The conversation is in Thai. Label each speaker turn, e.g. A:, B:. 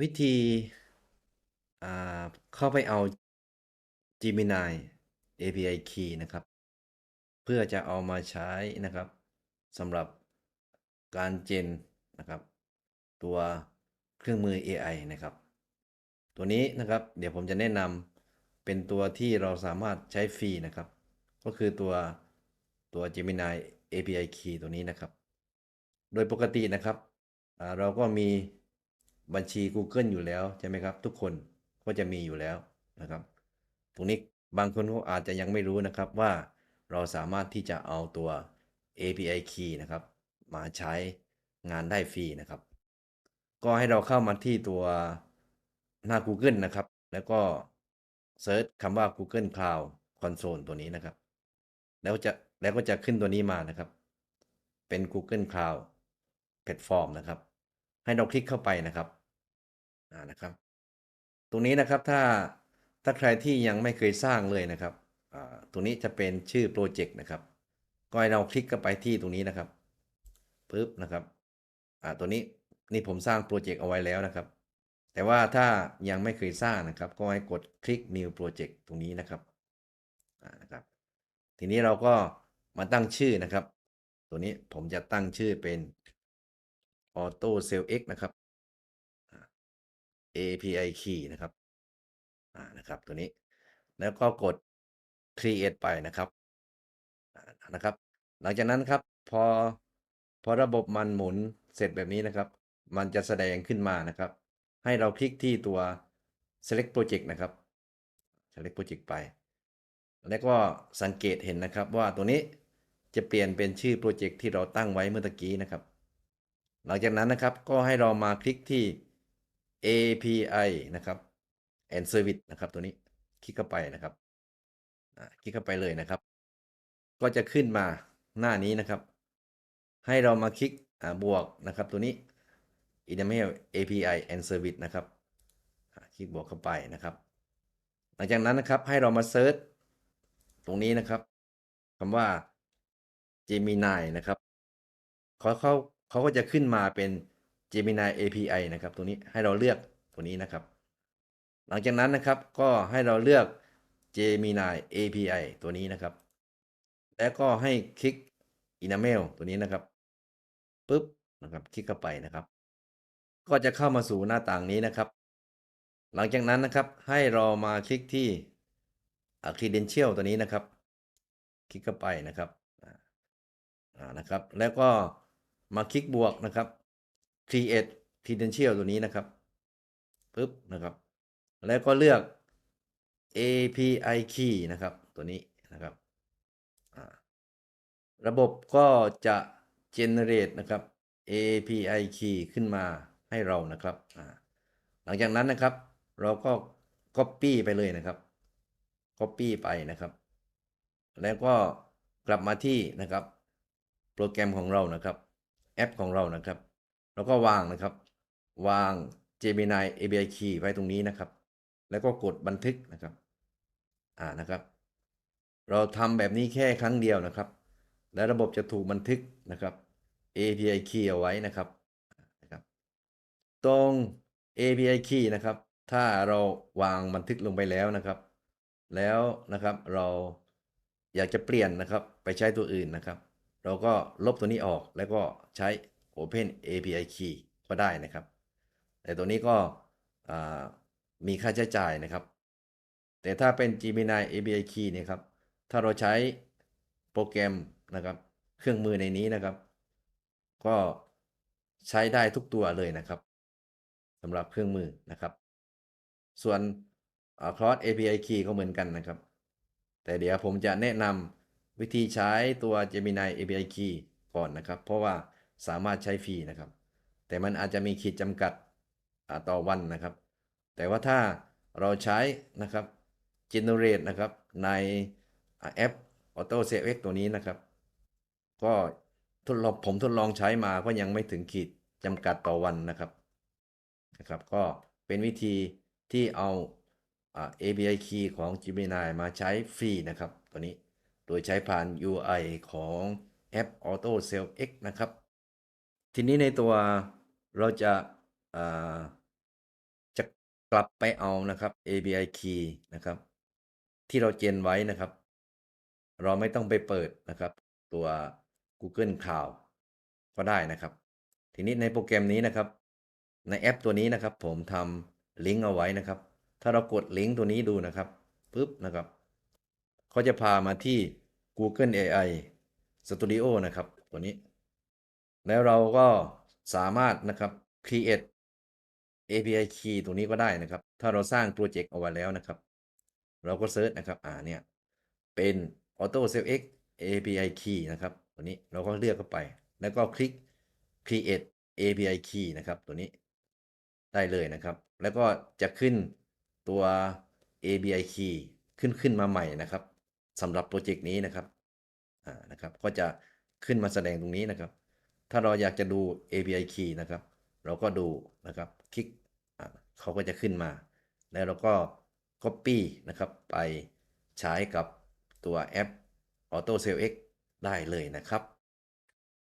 A: วิธี อ่า เข้าไปเอา Gemini API Key นะครับ เพื่อจะเอามาใช้นะครับสำหรับการเจนนะครับ ตัวเครื่องมือ AI นะครับ ตัวนี้นะครับ เดี๋ยวผมจะแนะนำเป็นตัวที่เราสามารถใช้ฟรีนะครับ ก็คือตัวตัว Gemini API Key ตัวนี้นะครับ โดยปกตินะครับ เราก็มี บัญชี Google อยู่แล้วใช่ไหมครับ ทุกคนก็จะมีอยู่แล้วนะครับ ตรงนี้บางคนก็อาจจะยังไม่รู้นะครับว่าเราสามารถที่จะเอาตัว API Key นะครับ มาใช้งานได้ฟรีนะครับ ก็ให้เราเข้ามาที่ตัวหน้า Google นะครับ แล้วก็เซิร์ชคำว่า Google Cloud Console ตัวนี้นะครับ แล้วจะแล้วก็จะขึ้นตัวนี้มานะครับ เป็น Google Cloud Platform นะครับ ให้เราคลิกเข้าไปนะครับอ่านะครับ ตรงนี้นะครับถ้าถ้าใครที่ยังไม่เคยสร้างเลยนะครับอ่าตรงนี้จะเป็นชื่อโปรเจกต์นะครับ ก็ให้เราคลิกเข้าไปที่ตรงนี้นะครับปึ๊บนะครับอ่าตัวนี้นี่ผมสร้างโปรเจกต์เอาไว้แล้วนะครับ แต่ว่าถ้ายังไม่เคยสร้างนะครับ ก็ให้กดคลิก new project ตรงนี้นะครับอ่านะครับ ทีนี้เราก็มาตั้งชื่อนะครับ ตัวนี้ผมจะตั้งชื่อเป็น auto sell x นะครับ API key นะครับอ่านะครับ ตัวนี้ แล้วก็กด create ไปนะครับนะครับ หลังจากนั้นครับ พอ พอระบบมันหมุนเสร็จแบบนี้นะครับ มันจะแสดงขึ้นมานะครับ ให้เราคลิกที่ตัว select project นะครับ select project ไป แล้วก็สังเกตเห็นนะครับว่าตัวนี้จะเปลี่ยนเป็นชื่อโปรเจกต์ที่เราตั้งไว้เมื่อตะกี้นะครับ หลังจากนั้นนะครับก็ให้เรามาคลิกที่ API นะครับ and service นะครับตัวนี้ คลิกเข้าไปนะครับคลิกเข้าไปเลยนะครับ ก็จะขึ้นมาหน้านี้นะครับ ให้เรามาคลิกบวกนะครับตัวนี้ email API and service นะครับคลิกบวกเข้าไปนะครับ หลังจากนั้นนะครับให้เรามาเซิร์ชตรงนี้นะครับคำว่า Gemini นะครับขาเข้า เขาก็จะขึ้นมาเป็น Gemini API นะครับ ตัวนี้ให้เราเลือกตัวนี้นะครับ หลังจากนั้นนะครับก็ให้เราเลือก Gemini API ตัวนี้นะครับ แล้วก็ให้คลิก Enamel ตัวนี้นะครับปุ๊บนะครับ คลิกเข้าไปนะครับ ก็จะเข้ามาสู่หน้าต่างนี้นะครับ หลังจากนั้นนะครับให้เรามาคลิกที่ Credential ตัวนี้นะครับ คลิกเข้าไปนะครับนะครับ แล้วก็ มาคลิกบวกนะครับ create credential ตัวนี้นะครับปึ๊บนะครับ แล้วก็เลือก API key นะครับตัวนี้นะครับระบบก็จะ generate นะครับ API key ขึ้นมาให้เรานะครับหลังจากนั้นนะครับ เราก็ copy ไปเลยนะครับ copy ไปนะครับ แล้วก็กลับมาที่นะครับ โปรแกรมของเรานะครับ แอปของเรานะครับ แล้วก็วางนะครับ วาง Gemini API Key ไว้ตรงนี้นะครับ แล้วก็กดบันทึกนะครับ อ่านะครับ เราทำแบบนี้แค่ครั้งเดียวนะครับ และระบบจะถูกบันทึกนะครับ API Key เอาไว้นะครับนะครับ ตรง API Key นะครับ ถ้าเราวางบันทึกลงไปแล้วนะครับ แล้วนะครับเราอยากจะเปลี่ยนนะครับไปใช้ตัวอื่นนะครับ เราก็ลบตัวนี้ออกแล้วก็ใช้ Open API Key ก็ได้นะครับ แต่ตัวนี้ก็มีค่าใช้จ่ายนะครับ แต่ถ้าเป็น Gemini API Key เนี่ยครับ ถ้าเราใช้โปรแกรมนะครับ เครื่องมือในนี้นะครับ ก็ใช้ได้ทุกตัวเลยนะครับสำหรับเครื่องมือนะครับ ส่วนอ่า Cross API Key ก็เหมือนกันนะครับ แต่เดี๋ยวผมจะแนะนำ วิธีใช้ตัว Gemini API Key ก่อนนะครับ เพราะว่าสามารถใช้ฟรีนะครับ แต่มันอาจจะมีขีดจำกัดต่อวันนะครับ แต่ว่าถ้าเราใช้นะครับ generate นะครับในแอป Auto Save X ตัวนี้นะครับ ก็ทดลองผมทดลองใช้มาก็ยังไม่ถึงขีดจำกัดต่อวันนะครับนะครับ ก็เป็นวิธีที่เอาอ่า API Key ของ Gemini มาใช้ฟรีนะครับ ตัวนี้ โดยใช้ผ่าน UI ของแอป Auto Sell X นะครับ ทีนี้ในตัวเราจะอ่ากลับไปเอานะครับ API key นะครับ ที่เราเจนไว้นะครับ เราไม่ต้องไปเปิดนะครับ ตัว Google Cloud ก็ได้นะครับ ทีนี้ในโปรแกรมนี้นะครับ ในแอปตัวนี้นะครับ ผมทำลิงก์เอาไว้นะครับ ถ้าเรากดลิงก์ตัวนี้ดูนะครับปุ๊บนะครับ เขาจะพามาที่ Google AI Studio นะครับ ตัวนี้ แล้วเราก็สามารถนะครับ create API key ตรงนี้ก็ได้นะครับ ถ้าเราสร้างโปรเจกต์เอาไว้แล้วนะครับ เราก็เซิร์ชนะครับ อ่าเนี่ย เป็น Auto Save X API key นะครับ ตัวนี้เราก็เลือกเข้าไป แล้วก็คลิก create API key นะครับ ตัวนี้ได้เลยนะครับ แล้วก็จะขึ้นตัว API key ขึ้นขึ้นมาใหม่นะครับ สำหรับโปรเจกต์นี้นะครับอ่านะครับ ก็จะขึ้นมาแสดงตรงนี้นะครับ ถ้าเราอยากจะดู API key นะครับ เราก็ดูนะครับ คลิกอ่าเขาก็จะขึ้นมา แล้วเราก็ Copy นะครับ ไปใช้กับตัวแอป Auto Sale X ได้เลยนะครับ